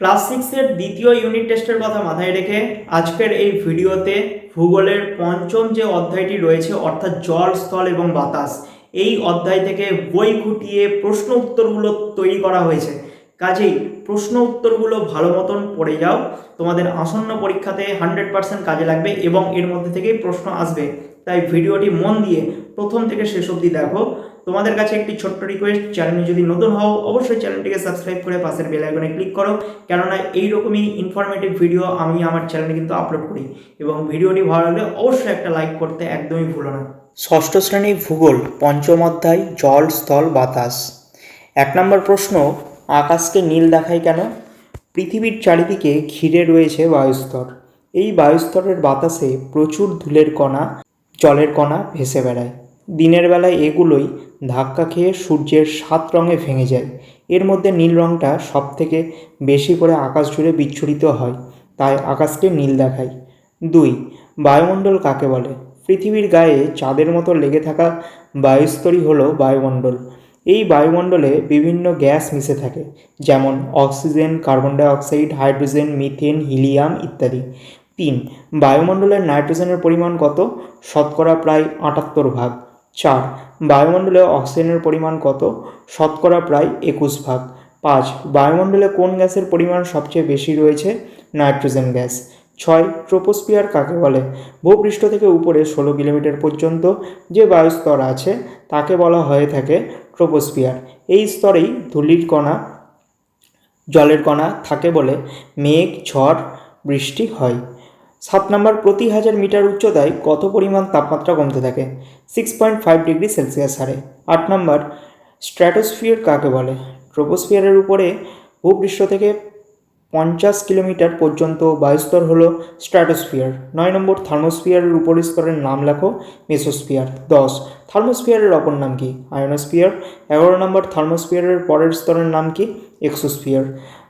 Class সিক্সের দ্বিতীয় unit টেস্টের কথা মাথায় রেখে আজকের এই ভিডিওতে ভূগোলের পঞ্চম যে অধ্যায়টি রয়েছে, অর্থাৎ জল, স্থল এবং বাতাস, এই অধ্যায় থেকে বই খুঁটিয়ে প্রশ্ন উত্তরগুলো তৈরি করা হয়েছে। কাজেই প্রশ্ন উত্তরগুলো ভালো মতন পড়ে যাও। তোমাদের আসন্ন পরীক্ষাতে হান্ড্রেড পার্সেন্ট কাজে লাগবে এবং এর মধ্যে থেকেই প্রশ্ন আসবে। তাই ভিডিওটি মন দিয়ে প্রথম থেকে শেষ অবধি দেখো। তোমাদের কাছে একটি ছোট্ট রিকোয়েস্ট চ্যানেলে যদি নতুন হও, অবশ্যই চ্যানেলটিকে সাবস্ক্রাইব করে পাশের বেল আইকনে ক্লিক করো। কেননা এইরকমই ইনফরমেটিভ ভিডিও আমি আমার চ্যানেলে কিন্তু আপলোড করি। এবং ভিডিওটি ভালো লাগলে অবশ্যই একটা লাইক করতে একদমই ভুলো না। ষষ্ঠ শ্রেণি ভূগোল, পঞ্চম অধ্যায়, জল, স্থল, বাতাস। এক নম্বর প্রশ্ন, আকাশকে নীল দেখায় কেন? পৃথিবীর চারিদিকে ঘিরে রয়েছে বায়ুস্তর। এই বায়ুস্তরের বাতাসে প্রচুর ধূলের কণা, জলের কণা ভেসে বেড়ায়। দিনের বেলায় এগুলোই ধাক্কা খেয়ে সূর্যের সাত রঙে ভেঙে যায়। এর মধ্যে নীল রঙটা সব থেকে বেশি করে আকাশ জুড়ে বিচ্ছুরিত হয়, তাই আকাশকে নীল দেখায়। দুই, বায়ুমণ্ডল কাকে বলে? পৃথিবীর গায়ে চাঁদের মতো লেগে থাকা বায়ুস্তরই হলো বায়ুমণ্ডল। এই বায়ুমণ্ডলে বিভিন্ন গ্যাস মিশে থাকে, যেমন oxygen, carbon dioxide hydrogen, methane, helium ইত্যাদি। তিন, বায়ুমণ্ডলের নাইট্রোজেনের পরিমাণ কত? শতকরা প্রায় আটাত্তর ভাগ। চার। বায়ুমণ্ডলে অক্সিজেনের পরিমাণ কত? শতকরা প্রায় একুশ ভাগ। পাঁচ। বায়ুমণ্ডলে কোন গ্যাসের পরিমাণ সবচেয়ে বেশি রয়েছে? Nitrogen gas. ছয়। ট্রোপোস্ফিয়ার কাকে বলে? ভূপৃষ্ঠ থেকে উপরে ষোলো কিলোমিটার পর্যন্ত যে বায়ুস্তর আছে, তাকে বলা হয়ে থাকে ট্রোপোস্ফিয়ার। এই স্তরেই ধূলির কণা, জলের কণা থাকে বলে মেঘ, ঝড়, বৃষ্টি হয়। সাত নম্বর প্রতি হাজার মিটার উচ্চতায় কত পরিমাণ তাপমাত্রা কমতে থাকে? Six point five degree Celsius হারে। আট নম্বর স্ট্র্যাটোস্ফিয়ার কাকে বলে? ট্রোপোস্ফিয়ারের উপরে ভূপৃষ্ঠ থেকে পঞ্চাশ কিলোমিটার পর্যন্ত বায়ুস্তর হল স্ট্র্যাটোস্ফিয়ার নয় নম্বর থার্মোস্ফিয়ারের উপরের স্তরের নাম লেখো মেসোস্ফিয়ার দশ থার্মোস্ফিয়ারের অপর নাম কি? আয়নোস্ফিয়ার এগারো নম্বর থার্মোস্ফিয়ারের পরের স্তরের নাম কি? এক্সোস্ফিয়ার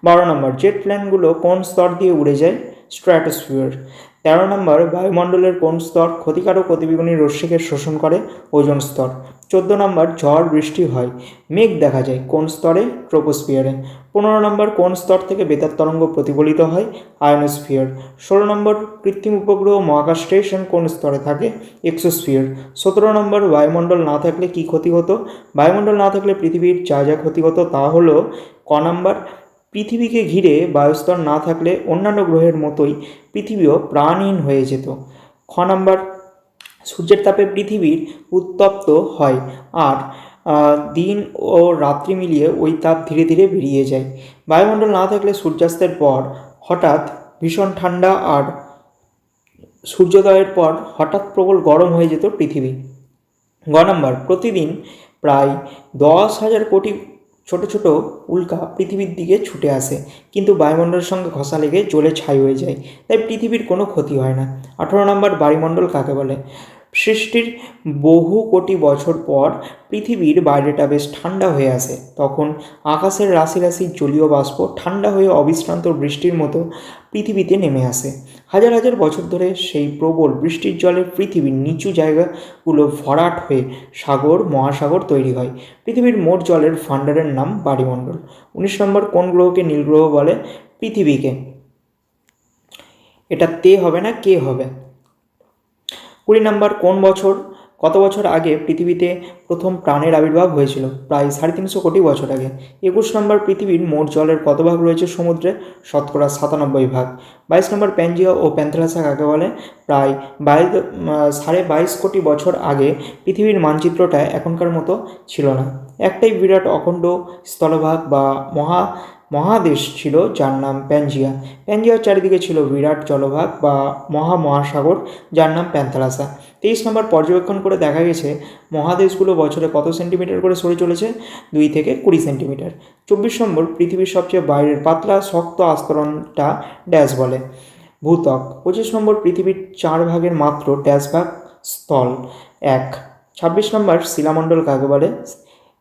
বারো নম্বর জেট প্ল্যানগুলো কোন স্তর দিয়ে উড়ে যায়? স্ট্র্যাটোস্ফিয়ার। তেরো নম্বর, বায়ুমণ্ডলের কোন স্তর ক্ষতিকারক অতিবেগুনি রশ্মিকে শোষণ করে? ওজন স্তর। চোদ্দ নম্বর, ঝড় বৃষ্টি হয়। মেঘ দেখা যায় কোন স্তরে? ট্রোপোস্ফিয়ারে। পনেরো নম্বর, কোন স্তর থেকে বেতার তরঙ্গ প্রতিফলিত হয়? আয়নোস্ফিয়ার। ষোলো নম্বর, কৃত্রিম উপগ্রহ মহাকাশ স্টেশন কোন স্তরে থাকে? এক্সোস্ফিয়ার। সতেরো নম্বর, বায়ুমণ্ডল না থাকলে কি ক্ষতি হতো? বায়ুমণ্ডল না থাকলে পৃথিবীর যা যা ক্ষতি হতো তা হলো ক নম্বর পৃথিবীকে ঘিরে বায়ুস্তর না থাকলে অন্যান্য গ্রহের মতোই পৃথিবীও প্রাণহীন হয়ে যেত। খ নম্বর, সূর্যের তাপে পৃথিবীর উত্তপ্ত হয় আর দিন ও রাত্রি মিলিয়ে ওই তাপ ধীরে ধীরে বেরিয়ে যায়। বায়ুমণ্ডল না থাকলে সূর্যাস্তের পর হঠাৎ ভীষণ ঠান্ডা আর সূর্যোদয়ের পর হঠাৎ প্রবল গরম হয়ে যেত পৃথিবী। গ নম্বর, প্রতিদিন প্রায় দশ হাজার কোটি ছোট ছোট উল্কা পৃথিবীর দিকে ছুটে আসে। কিন্তু বায়ুমণ্ডলের সঙ্গে ঘষা লেগে জলে ছাই হয়ে যায়। তাই পৃথিবীর কোনো ক্ষতি হয় না। আঠারো নম্বর বায়ুমণ্ডল কাকে বলে? সৃষ্টির বহু কোটি বছর পর পৃথিবীর বাইরেটা বেশ ঠান্ডা হয়ে আসে। তখন আকাশের রাশি রাশি জলীয় বাষ্প ঠান্ডা হয়ে অবিশ্রান্ত বৃষ্টির মতো পৃথিবীতে নেমে আসে। হাজার হাজার বছর ধরে সেই প্রবল বৃষ্টির জলে পৃথিবীর নিচু জায়গাগুলো ভরাট হয়ে সাগর, মহাসাগর তৈরি হয়। পৃথিবীর মোট জলের ফান্ডারের নাম বায়ুমণ্ডল। উনিশ নম্বর কোন গ্রহকে নীল গ্রহ বলে? পৃথিবীকে। এটা তে হবে না কে হবে? কুড়ি নম্বর কোন বছর, কত বছর আগে পৃথিবীতে প্রথম প্রাণের আবির্ভাব হয়েছিল? প্রায় সাড়ে তিনশো কোটি বছর আগে। একুশ নম্বর পৃথিবীর মোট জলের কত ভাগ রয়েছে সমুদ্রে? শতকরা সাতানব্বই ভাগ। বাইশ নম্বর প্যাঞ্জিয়া ও প্যান্থেলাসা কাকে বলে? প্রায় বাইশ সাড়ে বাইশ কোটি বছর আগে পৃথিবীর মানচিত্রটা এখনকার মতো ছিল না। একটাই বিরাট অখণ্ড স্থলভাগ বা মহা মহাদেশ ছিল, যার নাম প্যাঞ্জিয়া প্যাঞ্জিয়ার চারিদিকে ছিল বিরাট জলভাগ বা মহা মহাসাগর যার নাম প্যান্থালাসা। তেইশ নম্বর পর্যবেক্ষণ করে দেখা গেছে, মহাদেশগুলো বছরে কত সেন্টিমিটার করে সরে চলেছে? দুই থেকে কুড়ি সেন্টিমিটার। চব্বিশ নম্বর, পৃথিবীর সবচেয়ে বাইরের পাতলা, শক্ত আস্তরণটা ড্যাশ বলে ভূতক পঁচিশ নম্বর, পৃথিবীর চার ভাগের মাত্র ড্যাশ ভাগ স্থল, এক। ছাব্বিশ নম্বর, শিলামণ্ডল কাকে বলে?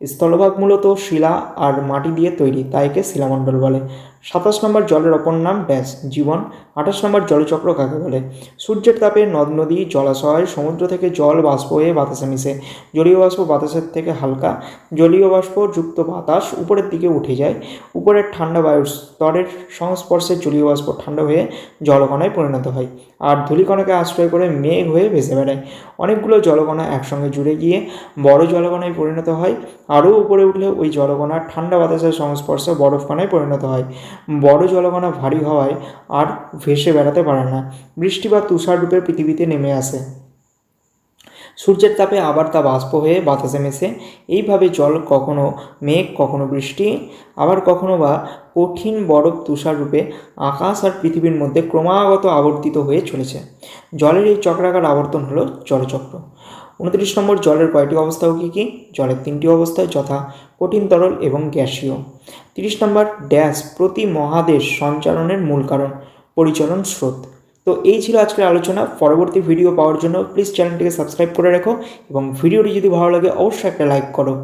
স্থলভাগ মূলত শিলা আর মাটি দিয়ে তৈরি তাইকে শিলামণ্ডল বলে। সাতাশ নম্বর জলের অপর নাম ড্যাশ, জীবন। আঠাশ নম্বর জলচক্র কাকে বলে? সূর্যের তাপে নদ, নদী, জলাশয়, সমুদ্র থেকে জল, বাষ্প হয়ে বাতাসে মিশে। জলীয় বাষ্প বাতাসের থেকে হালকা। জলীয় বাষ্প যুক্ত বাতাস উপরের দিকে উঠে যায়। উপরের ঠান্ডা বায়ুর স্তরের সংস্পর্শে জলীয় বাষ্প ঠান্ডা হয়ে জলকণায় পরিণত হয় আর ধূলিকণাকে আশ্রয় করে মেঘ হয়ে ভেসে বেড়ায়। অনেকগুলো জলকণা একসঙ্গে জুড়ে গিয়ে বড় জলকণায় পরিণত হয়। আরও উপরে উঠলে ওই জলকণা ঠান্ডা বাতাসের সংস্পর্শে বরফকণায় পরিণত হয়। বড় জলকণা ভারী হওয়ায় আর ভেসে বেড়াতে পারে না। বৃষ্টি বা তুষার রূপে পৃথিবীতে নেমে আসে। সূর্যের তাপে আবার তা বাষ্প হয়ে বাতাসে মেশে। এইভাবে জল কখনো মেঘ, কখনো বৃষ্টি, আবার কখনো বা কঠিন বরফ, তুষার রূপে আকাশ আর পৃথিবীর মধ্যে ক্রমাগত আবর্তিত হয়ে চলেছে। জলের এই চক্রাকার আবর্তন হলো জলচক্র। উনত্রিশ নম্বর জলের কয়টি অবস্থাও কী কী? জলের তিনটি অবস্থায় যথা কঠিন তরল এবং গ্যাসীয়। তিরিশ নম্বর, ড্যাশ প্রতি মহাদেশ সঞ্চালনের মূল কারণ, পরিচালন স্রোত। তো এই ছিল আজকের আলোচনা। পরবর্তী ভিডিও পাওয়ার জন্য প্লিজ চ্যানেলটিকে সাবস্ক্রাইব করে রাখো এবং ভিডিওটি যদি ভালো লাগে, অবশ্যই একটা লাইক করো।